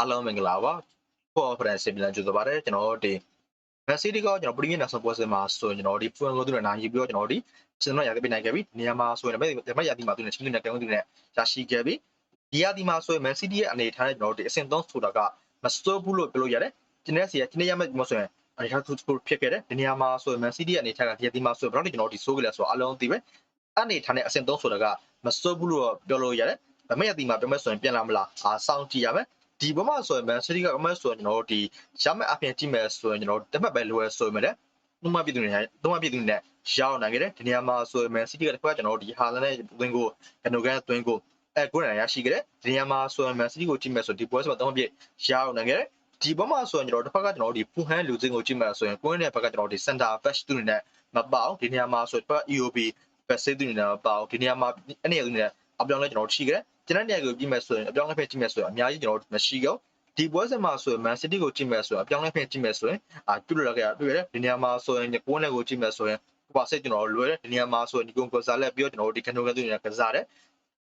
အားလုံးမင်္ဂလာပါဖော်ဖရန်စီမီလန်ကျူဆိုပါတယ်ကျွန်တော်တို့ဒီမက်ဆီတီကကျွန်တော်ပရီးမီယာနောက်ဆုံးပွဲစဉ်မှာဆိုရင်ကျွန်တော်ဒီဖွင့်ကိုသူနဲ့နိုင်ယူပြီးတော့ကျွန်တော်ဒီစင်တော့ရခဲ့ပြီးနိုင်ခဲ့ပြီနေရာမှာဆိုရင်လည်းမက်ရာတီမှာသူနဲ့ချင်းနဲ့ကံဦးသူနဲ့ရရှိခဲ့ပြီဒီရာတီမှာဆိုရင်မက်ဆီတီရဲ့အနေထားနဲ့ကျွန်တော်တို့ဒီအဆင့်3ဆိုတာကမစိုးဘူးလို့ပြောလို့ရတယ်ကျင်းတဲ့စီကကျင်းရမဲ့မဆိုရင်အနေထားသူဖြစ်ခဲ့တယ်ဒီနေရာမှာဆိုရင်မန်စီးတီးရဲ့အနေထားကဒီရာတီမှာဆိုရင်ဘယ်တော့ကျွန်တော်ဒီဆိုးကြလဲဆိုတော့အလုံးသိပဲအနေထားနဲ့အဆင့်3ဆိုတာကမစိုးဘူးလို့ပြောလို့ရတယ်ဗမက်ရာတီမှာပြောမဲ့ဆိုရင်ပြန်လာမလားအာစောင့်ကြည့်ရမယ် ဒီဘက်မှာဆိုရင် Man City ကအမှတ်ဆိုရင်ကျွန်တော်တို့ဒီရမယ့်အပြင်ကြည့်မယ်ဆိုရင်ကျွန်တော်တို့တစ်မှတ်ပဲလိုရဆိုရင်လည်းသုံးမှပြည့်သူနေသုံးမှပြည့်သူနေရောက်နိုင်ခဲ့တယ်ဒီနေရာမှာဆိုရင် Man City ကတစ်ခါကျွန်တော်တို့ဒီဟာလန်နဲ့သွင်းကိုကနိုကန်သွင်းကိုအဲကိုယ်တိုင်ရရှိခဲ့တယ်ဒီနေရာမှာဆိုရင် Man City ကိုကြည့်မယ်ဆိုဒီပွဲဆိုတော့သုံးမှပြည့်ရောက်နိုင်ခဲ့တယ်ဒီဘက်မှာဆိုရင်ကျွန်တော်တစ်ဖက်ကကျွန်တော်တို့ဒီဖူဟန်လူစင်းကိုကြည့်မယ်ဆိုရင်ကိုင်းတဲ့ဘက်ကကျွန်တော်တို့ဒီ center back သူနေမပေါ့ဒီနေရာမှာဆိုတော့ EOB back သူနေမပေါ့ဒီနေရာမှာအနေနဲ့သူနေအပြောင်းလဲကျွန်တော်ရှိခဲ့တယ် ကျွန်တော်နေရာကိုကြည့်မယ်ဆိုရင်အပြောင်းလဲဖြစ်ကြည့်မယ်ဆိုရင်အများကြီးကျွန်တော်တို့မရှိတော့ဒီပွဲစဉ်မှာဆိုရင် Man City ကိုကြည့်မယ်ဆိုရင်အပြောင်းလဲဖြစ်ကြည့်မယ်ဆိုရင်အာပြုလို့ရခဲ့တာတွေ့ရတယ်ဒီနေရာမှာဆိုရင်ကိုယ်နဲ့ကိုကြည့်မယ်ဆိုရင်ဘာစိတ်ကျွန်တော်လွယ်တယ်ဒီနေရာမှာဆိုရင်ဒီကုန်းကစားလက်ပြီးတော့ကျွန်တော်တို့ဒီကန်နိုကန်သူနေကစားတယ်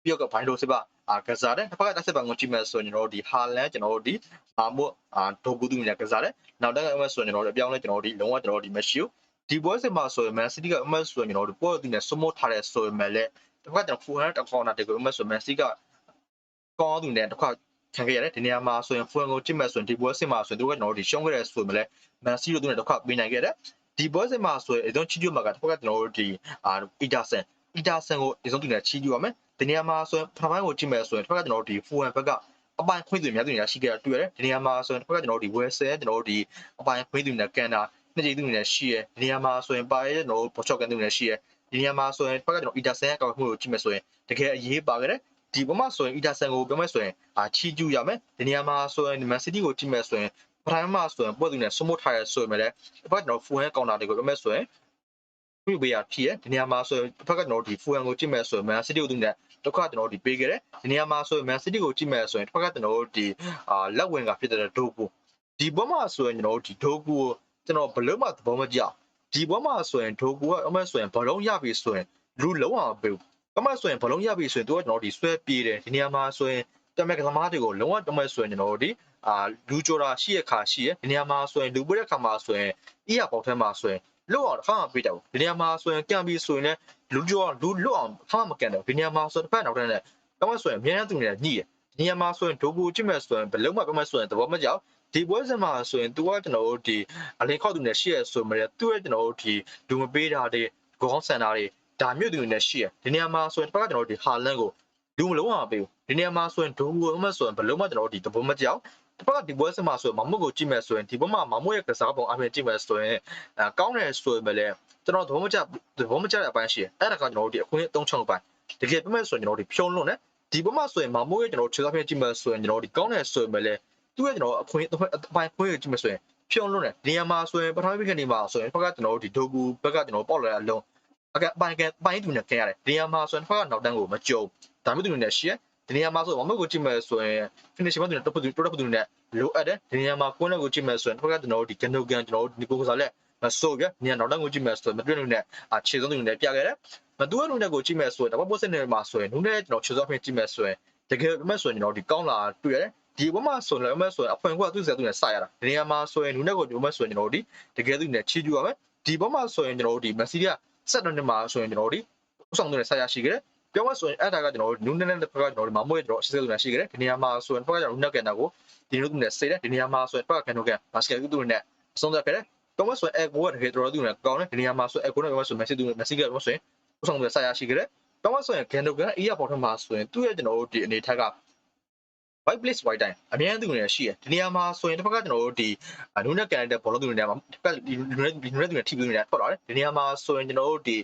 ပြီးတော့ဘိုင်းဒိုစစ်ပါအာကစားတယ်တစ်ဖက်ကတက်စစ်ပါကိုကြည့်မယ်ဆိုရင်ကျွန်တော်တို့ဒီဟာလန်ကျွန်တော်တို့ဒီအာမို့အာဒိုကူသူနေကစားတယ်နောက်တက်ကဆိုရင်ကျွန်တော်တို့အပြောင်းလဲကျွန်တော်တို့ဒီလုံးဝကျွန်တော်တို့ဒီမရှိဘူးဒီပွဲစဉ်မှာဆိုရင် Man City ကအမှတ်ဆိုရင်ကျွန်တော်တို့ပွဲသူနေစမို့ထားတယ်ဆိုရင်လည်းတစ်ခါကျွန်တော်ဖူဟန်တခေါနာတကူအမှတ်ဆို Man City က ကောင်းသူနဲ့တစ်ခါခံခဲ့ရတယ်ဒီနေရာမှာဆိုရင်ဖူဟန်ကိုကြည့်မဲ့ဆိုရင်ဒီပွဲစဉ်မှာဆိုရင်တို့ကကျွန်တော်တို့ဒီရှုံးခဲ့တဲ့ဆိုရင်လည်း Man City တို့သူနဲ့တစ်ခါပေးနိုင်ခဲ့တယ်ဒီပွဲစဉ်မှာဆိုရင်အဆုံးချီကျူမှာကတစ်ခါကျွန်တော်တို့ဒီအာအီတာဆန်အီတာဆန်ကိုအဆုံးသူနဲ့ချီကျူရမယ်ဒီနေရာမှာဆိုရင်ပထမပိုင်းကိုကြည့်မဲ့ဆိုရင်တစ်ခါကျွန်တော်တို့ဒီဖူဟန်ဘက်ကအပိုင်ခွင့်သူများသူများရှိခဲ့တာတွေ့ရတယ်ဒီနေရာမှာဆိုရင်တစ်ခါကျွန်တော်တို့ဒီဝယ်ဆဲကျွန်တော်တို့ဒီအပိုင်ခွင့်သူများကန်တာနှစ်ကြိမ်သူများရှိရဒီနေရာမှာဆိုရင်ပါရဲကျွန်တော်တို့ဘောချော့ကန်သူများရှိရဒီနေရာမှာဆိုရင်တစ်ခါကျွန်တော်အီတာဆန်ရဲ့ကောက်မှုကိုကြည့်မဲ့ဆိုရင်တကယ်အရေးပါခဲ့တယ် ဒီဘက်မှာဆိုရင်အီတာဆန်ကိုပြောမဲ့ဆိုရင်အာချီကျူရမယ်ဒီနေရာမှာဆိုရင်မန်စီးတီးကိုကြည့်မဲ့ဆိုရင်ပထမမှာဆိုရင်ပွဲသူနဲ့စမို့ထားရဆိုရင်လည်းတစ်ဖက်ကျွန်တော်ဖူဟန်ကောင်တာတွေကိုပြောမဲ့ဆိုရင်ပြပေးရဖြစ်ရဒီနေရာမှာဆိုရင်တစ်ဖက်ကကျွန်တော်ဒီဖူဟန်ကိုကြည့်မဲ့ဆိုရင်မန်စီးတီးကိုသူနဲ့တစ်ခါကျွန်တော်ဒီပေးခဲ့တယ်ဒီနေရာမှာဆိုရင်မန်စီးတီးကိုကြည့်မဲ့ဆိုရင်တစ်ဖက်ကကျွန်တော်ဒီအာလက်ဝင်ကဖြစ်တဲ့ဒိုကူဒီဘက်မှာဆိုရင်ကျွန်တော်ဒီဒိုကူကိုကျွန်တော်ဘလုံးမှသဘောမကျဒီဘက်မှာဆိုရင်ဒိုကူကအမှဆိုရင်ဘလုံးရပြီဆိုရင်လူလုံးအောင်ပေး အမှဆိုရင်ဘလုံးရပြီဆိုရင်သူကကျွန်တော်ဒီဆွဲပြေးတယ်ဒီနေရာမှာဆိုရင်တမက်ကသမားတွေကိုလုံးဝတမက်ဆိုရင်ကျွန်တော်တို့ဒီအာလူကြော်တာရှိရခါရှိရဒီနေရာမှာဆိုရင်လူပွေးတဲ့ခါမှာဆိုရင်အီးရပေါက်ထဲမှာဆိုရင်လွတ်အောင်တစ်ခါမှပြေးတယ်ဒီနေရာမှာဆိုရင်ကံပြီးဆိုရင်လည်းလူကြော်လူလွတ်အောင်တစ်ခါမှမကန်တယ်ဒီနေရာမှာဆိုတစ်ဖက်နောက်ထပ်နဲ့တမက်ဆိုရင်အများနဲ့သူနေညှိတယ်ဒီနေရာမှာဆိုရင်ဒိုဘူကြည့်မဲ့ဆိုရင်ဘလုံးမပြမဲ့ဆိုရင်သဘောမကျဒီပွဲစဉ်မှာဆိုရင် तू ကကျွန်တော်တို့ဒီအလင်းခောက်သူနဲ့ရှိရဆိုမှလည်းသူ့ရဲ့ကျွန်တော်တို့ဒီလူမပေးတာတွေခေါင်းဆန်တာတွေ ဒါမျိုးသူတွေနဲ့ရှိရဒီနေရာမှာဆိုရင်တစ်ခါကျွန်တော်တို့ဒီဟာလန်ကိုလူမလုံးအောင်ပေးဘူးဒီနေရာမှာဆိုရင်ဒိုဘူအမှဆိုရင်ဘလုံးမကျွန်တော်တို့ဒီသဘောမကျတစ်ဖက်ကဒီပွဲစဉ်မှာဆိုရင်မမုတ်ကိုကြည့်မယ်ဆိုရင်ဒီဘက်မှာမမုတ်ရဲ့ကစားပုံအပြင်ကြည့်မယ်ဆိုရင်အဲကောင်းတယ်ဆိုရင်လည်းကျွန်တော်သဘောမကျသဘောမကျတဲ့အပိုင်းရှိတယ်အဲ့ဒါကကျွန်တော်တို့ဒီအခွင့်အသုံးချောင်းပိုင်းတကယ်ပြမဲ့ဆိုရင်ကျွန်တော်တို့ဖြုံးလွန်းတယ်ဒီဘက်မှာဆိုရင်မမုတ်ရဲ့ကျွန်တော်ခြေသားပြင်ကြည့်မယ်ဆိုရင်ကျွန်တော်ဒီကောင်းတယ်ဆိုရင်လည်းသူ့ရဲ့ကျွန်တော်အခွင့်အပိုင်းခွင့်ကြည့်မယ်ဆိုရင်ဖြုံးလွန်းတယ်နေရာမှာဆိုရင်ပထမပိကနေမှာဆိုရင်ဘက်ကကျွန်တော်တို့ဒီဒိုကူဘက်ကကျွန်တော်ပေါက်လာတဲ့အလုံး အကပိုင်းကပိုင်းတူနဲ့ခင်းရတယ်နေရာမှာဆိုရင်ဘက်ကနောက်တန်းကိုမကြုံဒါမျိုးတူနဲ့ရှိရဒီနေရာမှာဆိုမမုတ်ကိုကြည့်မယ်ဆိုရင် finish မှာတူနဲ့ top တူ top တူနဲ့လိုအပ်တယ်ဒီနေရာမှာကိုယ်နဲ့ကိုကြည့်မယ်ဆိုရင်ဘက်ကကျွန်တော်တို့ဒီကနိုကန်ကျွန်တော်တို့ဒီကိုကစားလက်မဆိုးပြနေရာနောက်တန်းကိုကြည့်မယ်ဆိုရင်မတွေ့လို့နဲ့အခြေဆုံးတူနဲ့ပြခဲ့တယ်မတူတဲ့လူနဲ့ကိုကြည့်မယ်ဆိုရင်တော့ဘောစစ်နေမှာဆိုရင်နုနဲ့ကျွန်တော်ခြေစောအဖြစ်ကြည့်မယ်ဆိုရင်တကယ်မဲ့ဆိုရင်ကျွန်တော်ဒီကောင်းလာတွေ့ရတယ်ဒီဘက်မှာဆိုရင်လည်းမဲ့ဆိုရင်အဖွင့်ကသူ့စက်သူနဲ့စရတာဒီနေရာမှာဆိုရင်နုနဲ့ကိုဒီမဲ့ဆိုရင်ကျွန်တော်ဒီတကယ်သူနဲ့ချီကျူရမယ်ဒီဘက်မှာဆိုရင်ကျွန်တော်တို့ဒီမက် ဆီကဆက်တော့နေမှာဆိုရင်ကျွန်တော်ဒီဥဆောင်သူနဲ့ဆက်ရရှိခဲ့တယ်ပြောမှဆိုရင်အဲ့ဒါကကျွန်တော်တို့နူးနဲ့နဲ့တစ်ဖက်ကကျွန်တော်တို့မမွေးကျွန်တော်အစစ်စစ်နဲ့ရှိခဲ့တယ်ဒီနေရာမှာဆိုရင်တစ်ဖက်ကကျွန်တော်နူးနဲ့ကန်တာကိုဒီလိုသူနဲ့စေးတယ်ဒီနေရာမှာဆိုရင်တစ်ဖက်ကကန်တော့ကန်ဘတ်စကတ်သူနဲ့အဆုံးသတ်ခဲ့တယ်ပြောမှဆိုရင်အဲကိုကတကယ်တော်တော်သူနဲ့ကောင်းတယ်ဒီနေရာမှာဆိုအဲကိုနဲ့ပြောမှဆိုမက်ဆီသူနဲ့မက်ဆီကပြောဆိုရင်ဥဆောင်သူနဲ့ဆက်ရရှိခဲ့တယ်ပြောမှဆိုရင်ကန်တော့ကန်အေးရပေါ်ထမှာဆိုရင်သူ့ရဲ့ကျွန်တော်တို့ဒီအနေထက်က white place white time အများသူနဲ့ရှိရဒီနေရာမှာဆိုရင်တစ်ဖက်ကကျွန်တော်တို့ဒီနူးနဲ့ကန်တဲ့ဘောလုံးသူတွေနဲ့မှာတစ်ဖက်ကဒီနူးနဲ့ဒီနူးနဲ့သူနဲ့ထိပြီးနေတာထွက်လာတယ်ဒီနေရာမှာဆိုရင်ကျွန်တော်တို့ဒီ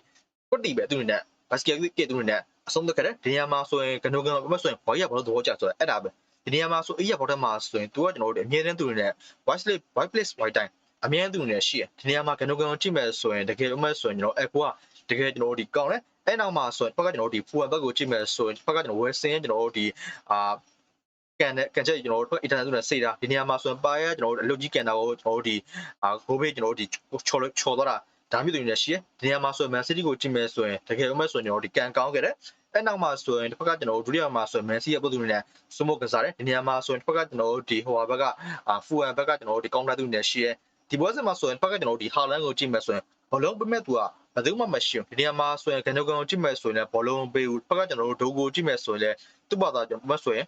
ကွတ်တီပဲသူတွေနဲ့ဘတ်စကတ်ကစ်သူတွေနဲ့အဆုံးသတ်ခဲ့တယ်ဒီနေရာမှာဆိုရင်ကနိုကန်ဘာမှဆိုရင်ဘောရဘောလို့သဘောကျဆိုတော့အဲ့ဒါပဲဒီနေရာမှာဆိုအေးရဘောထမှာဆိုရင်သူကကျွန်တော်တို့အမြဲတမ်းသူတွေနဲ့ white place white place white time အမြဲသူတွေနဲ့ရှိရဒီနေရာမှာကနိုကန်ကိုကြည့်မယ်ဆိုရင်တကယ်လို့မဲ့ဆိုရင်ကျွန်တော်အကူကတကယ်ကျွန်တော်တို့ဒီကောင်းတယ်အဲ့နောက်မှာဆိုရင်ဘက်ကကျွန်တော်တို့ဒီဖူဘက်ကိုကြည့်မယ်ဆိုရင်ဘက်ကကျွန်တော်ဝယ်စင်းကျွန်တော်တို့ဒီအာ ကန်တဲ့ကန်ချက်ကျွန်တော်တို့အင်တာနက်နဲ့စေတာဒီနေရာမှာဆိုရင်ပါရကျွန်တော်တို့အလုပ်ကြီးကန်တာကိုကျွန်တော်တို့ဒီအာဂိုးဘေးကျွန်တော်တို့ဒီချော်ချော်တော့တာဒါမျိုးတွေနဲ့ရှိရဒီနေရာမှာဆိုရင် Man City ကိုကြည့်မယ်ဆိုရင်တကယ်လို့မဲ့ဆိုရင်ကျွန်တော်ဒီကန်ကောင်းခဲ့တယ်အဲ့နောက်မှာဆိုရင်တစ်ဖက်ကကျွန်တော်တို့ဒုတိယမှာဆိုရင် Messi ရဲ့ပုံစံနဲ့စမိုကစားတယ်ဒီနေရာမှာဆိုရင်တစ်ဖက်ကကျွန်တော်တို့ဒီဟိုဘက်ကအာဖူအန်ဘက်ကကျွန်တော်တို့ဒီကောင်တာသူနဲ့ရှိရဲဒီဘောစမှာဆိုရင်တစ်ဖက်ကကျွန်တော်တို့ဒီဟာလန်ကိုကြည့်မယ်ဆိုရင်ဘောလုံးပမဲ့သူကဘယ်သူမှမရှိဘူးဒီနေရာမှာဆိုရင်ကန်ဂျိုကန်ကိုကြည့်မယ်ဆိုရင်လည်းဘောလုံးပေးဘူးတစ်ဖက်ကကျွန်တော်တို့ဒိုကိုကြည့်မယ်ဆိုရင်လည်းသူ့ဘာသာကျွန်တော်မဆိုရင်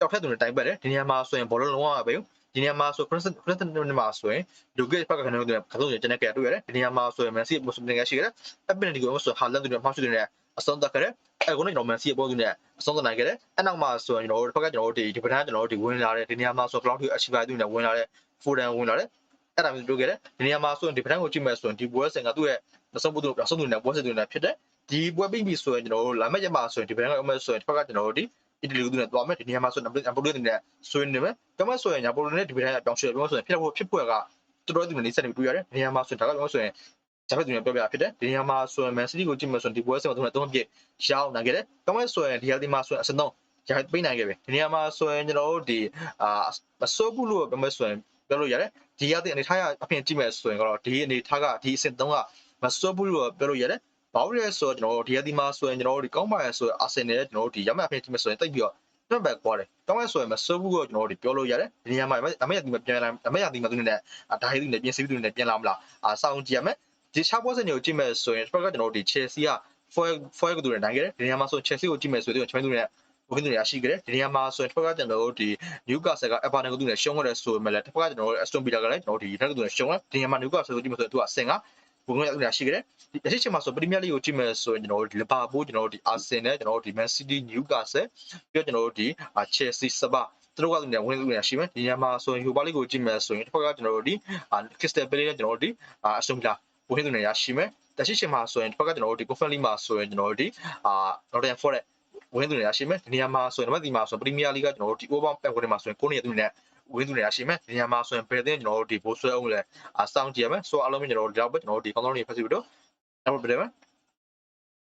တောက်ထက်သူနဲ့တိုင်ပတ်တယ်ဒီနေရာမှာဆိုရင်ဘောလုံးလုံးဝမပေးဘူးဒီနေရာမှာဆို President President မှာဆိုရင်ဒိုဂေဘက်ကကန်ဂျိုကန်ကသုံးရတဲ့ကတွေ့ရတယ်ဒီနေရာမှာဆိုရင် Messi ပုံစံနဲ့ရှိရတယ်အပင်ဒီကိုဆိုဟာလန်သူနဲ့မှောက်ရှိတယ်အဆုံးသတ်ခဲ့တယ်အဲကုန်းကျွန်တော် Messi ရဲ့ပုံစံနဲ့အဆုံးသတ်နိုင်ခဲ့တယ်အနောက်မှာဆိုရင်ကျွန်တော်တို့တစ်ဖက်ကကျွန်တော်တို့ဒီဒီပထမကျွန်တော်တို့ဒီဝင်လာတဲ့ဒီနေရာမှာဆို Cloud အရှိပါသူနဲ့ဝင်လာတဲ့ Foden ဝင်လာတဲ့အဲ့ဒါမျိုးတို့ခဲ့တယ်ဒီနေရာမှာဆိုရင်ဒီပထမကိုကြည့်မယ်ဆိုရင်ဒီပွဲစဉ်ကသူ့ရဲ့အဆုံးပုဒ်အဆုံးသူနဲ့ပွဲစဉ်သူနဲ့ဖြစ်တယ်ဒီပွဲပြီးပြီဆိုရင်ကျွန်တော်တို့လာမယ့်ရက်မှာဆိုရင်ဒီပထမကအမယ်ဆိုရင်တစ်ဖက်ကကျွန်တော်တို့ဒီ အီတလီကသူနဲ့တွားမယ်ဒီနေရာမှာဆိုရင်အပိုလိုနဲ့ဆွေးနေမယ်ကမဆိုရင်ညာပိုလိုနဲ့ဒီပထမပြောင်းရွှေ့ပြောဆိုရင်ဖြစ်ဖို့ဖြစ်ပွဲကတော်တော်သူနဲ့နေဆက်နေတွေ့ရတယ်ဒီနေရာမှာဆိုရင်ဒါကပြောဆိုရင်ဂျာဖက်သူနဲ့ပြောပြဖြစ်တယ်ဒီနေရာမှာဆိုရင် Man City ကိုကြည့်မယ်ဆိုရင်ဒီပွဲစဉ်မှာသူနဲ့သုံးပြည့်ရှောင်းနိုင်ခဲ့တယ်ကမဆိုရင်ဒီဟာဒီမှာဆိုရင်အစတော့ရာပေးနိုင်ခဲ့ပြီဒီနေရာမှာဆိုရင်ကျွန်တော်တို့ဒီအာမစိုးဘူးလို့ပြောမယ်ဆိုရင်ပြောလို့ရတယ်ဒီရတဲ့အနေထားရအပြင်ကြည့်မယ်ဆိုရင်တော့ဒီအနေထားကဒီအဆင့်3ကမစိုးဘူးလို့ပြောလို့ရတယ် ဘာလို့လဲဆိုတော့ကျွန်တော်တို့ဒီရဒီမှာဆိုရင်ကျွန်တော်တို့ဒီကောင်းပါရဆိုအာဆင်နယ်ကျွန်တော်တို့ဒီရမအပြင်ကြည့်မယ်ဆိုရင်တိတ်ပြီးတော့တွန့်ဘက်ကွာတယ်ကောင်းရဲဆိုရင်မစိုးဘူးကိုကျွန်တော်တို့ဒီပြောလို့ရတယ်ဒီနေရာမှာအမေရဒီမှာပြန်လာအမေရဒီမှာသူနဲ့ဒါဟိသူနဲ့ပြင်စီသူနဲ့ပြန်လာမလားအာစောင့်ကြည့်ရမယ်ဒီချာပွဲစဉ်တွေကိုကြည့်မယ်ဆိုရင်တစ်ဖက်ကကျွန်တော်တို့ဒီ Chelsea က foil foil ကိုသူနဲ့နိုင်ခဲ့တယ်ဒီနေရာမှာဆို Chelsea ကိုကြည့်မယ်ဆိုရင်ကျွန်တော်တို့နဲ့ဘုရင်တွေရရှိခဲ့တယ်ဒီနေရာမှာဆိုရင်တစ်ဖက်ကကျွန်တော်တို့ဒီ Newcastle က Everton ကိုသူနဲ့ရှုံးခဲ့တယ်ဆိုပေမဲ့လည်းတစ်ဖက်ကကျွန်တော်တို့ Aston Villa ကလည်းကျွန်တော်တို့ဒီ United ကိုသူနဲ့ရှုံးတယ်ဒီနေရာမှာ Newcastle ကိုကြည့်မယ်ဆိုရင်သူက ဆင်ကဘုရင်တွေရရှိခဲ့တယ်ဒီအရှိချင်မှာဆိုပရီးမီးယားလိကိုကြည့်မယ်ဆိုရင်ကျွန်တော်တို့ဒီလီဗာပူးကျွန်တော်တို့ဒီအာဆင်နယ်ကျွန်တော်တို့ဒီ Man City Newcastle ပြီးတော့ကျွန်တော်တို့ဒီ Chelsea စပါသူတို့ကလည်းဝင်လို့ရရှိမယ်ဒီညမှာဆိုရင်ဟိုပါလိကိုကြည့်မယ်ဆိုရင်တစ်ဖက်ကကျွန်တော်တို့ဒီ Crystal Palace နဲ့ကျွန်တော်တို့ဒီ Aston Villa ဝင်လို့ရရှိမယ်တရှိရှင်မှာဆိုရင်တစ်ဖက်ကကျွန်တော်တို့ဒီ Conference League မှာဆိုရင်ကျွန်တော်တို့ဒီအာ Nottingham Forest ဝင်သူနေရရှိမယ်ဒီနေရာမှာဆိုရင်နံပါတ်ဒီမှာဆိုရင်ပရီးမီးယားလိကကျွန်တော်တို့ဒီ over ပတ်ဝင်မှာဆိုရင်ကိုနေရသူနဲ့ ဝင်သူနေရရှိမယ်ဒီနေရာမှာဆိုရင်ဘယ်တဲ့ကျွန်တော်တို့ဒီဘိုးဆွဲအောင်လဲအဆောင်ကြည့်ရမယ်ဆိုအားလုံးကျွန်တော်တို့ဒီတော့ပဲကျွန်တော်တို့ဒီကောင်းကောင်းလေးဖတ်စီပြီးတော့နောက်ပြတယ်မယ်